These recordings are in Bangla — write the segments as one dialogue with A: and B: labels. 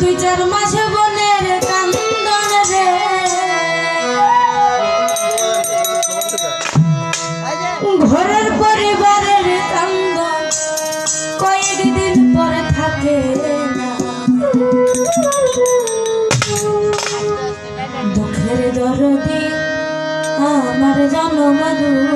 A: দুই চার মাসে বনের কান্দন রে। ঘরের পরিবারের কান্দন কয়েকদিন পরে থাকে দুঃখের দরদি আমার জন্ম মধুর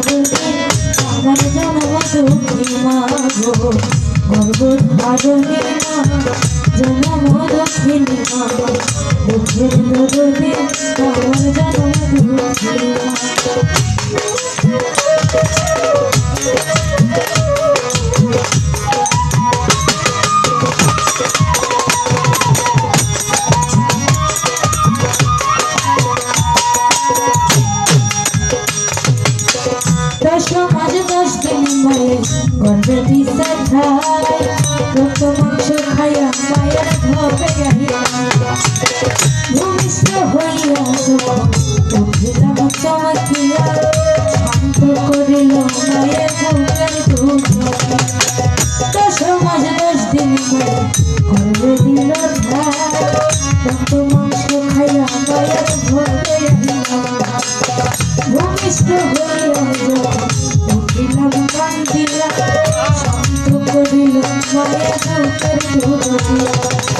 A: আমার জন্মসু মাগো গর্বত ভাগনি জন্ম দক্ষিণী মাগো দুঃখের নদনে আমার জন্ম দুঃখী মাগো বন্দী শ্রদ্ধায় কত মাংস খায়া মায়া ধবে গাহিয়া। ভূমিষ্ঠ হইয়া চমকিয়া। Thank you.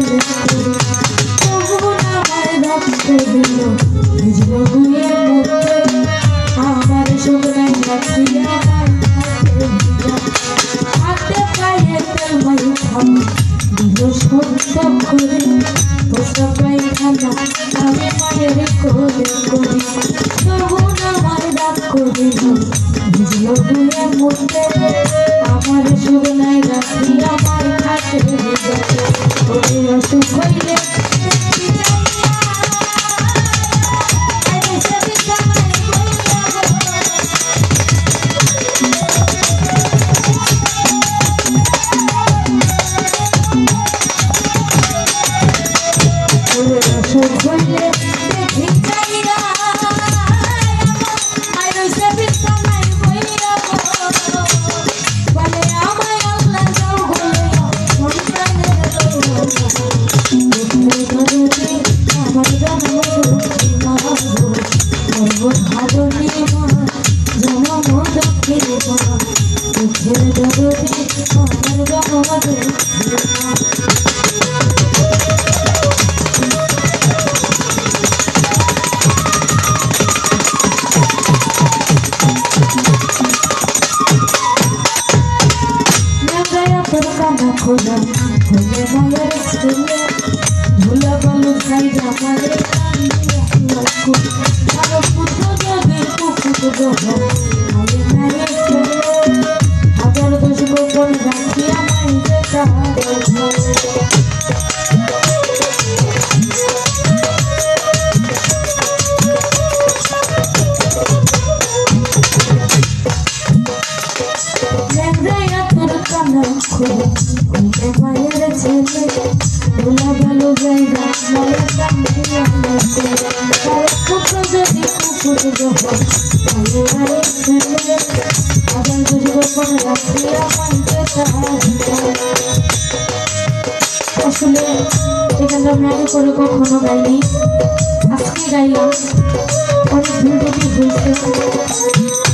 A: Thank you. খোলা খোলে মনের স্কুলে ধুলা বালু খাই জামারে আলো পুত্র দেবে পুকুর খুলে খুলে মায়ের ছেলে ভোলা গেল জায়গা মায়ের কান্দে কুকুর যদি কুকুর যখন মায়ের মায়ের ছেলে আবার বুঝি গোপন রাখি আমায় যেটা আসলে এখানে আমি আগে করে কখনো গাইনি আজকে গাইলাম অনেক ভিডিওটি হয়েছে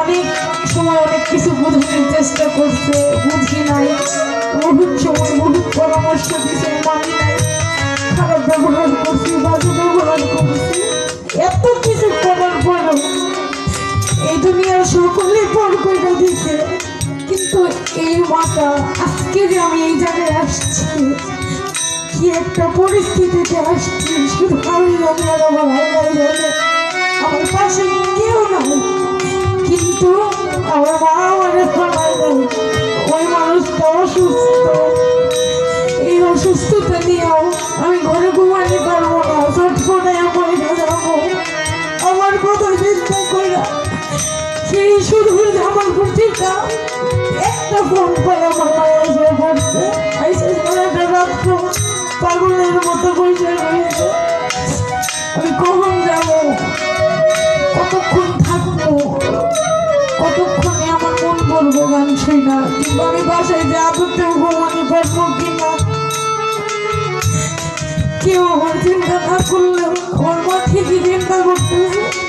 A: অনেক সময় অনেক কিছু বোঝানোর চেষ্টা করছে বুঝি পরামর্শ দিছে মানি নাই খারাপ ব্যবহার করছি বাজে ব্যবহার করছি এত কিছু করার পরও এই সকলে পর করে দিছে কিন্তু এই মাটা আজকে যে আমি এই জায়গায় আসছি, কি একটা পরিস্থিতিতে আসছি শুধু আমি জানি আর আমার আল্লাহ জানে আমার পাশে কেউ নাই, কিন্তু আমার মা আমার খানায় নেই ওই মানুষটা অসুস্থ। এই অসুস্থতা নিয়েও আমি ঘরে ঘুমাতে পারব না চট করে আমার যাব আমার কথা চিন্তা করে, সেই শুধু আমার কুর্তিটা একটা আমি বাসায় যে আদতেও ঘুমাতে পারব কিনা? কেউ আমার চিন্তা না করলেও আমার মা ঠিকই চিন্তা করতেছে।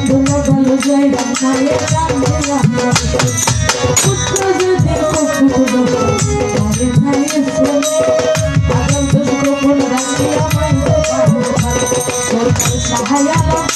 A: দোলা গেল জায়গা মায়ের কান্দে পুত্র যদি বলে মায়ের ছেলে আগাম তোর গোপন রাখি আমায় তোর সাহায্য ভেবে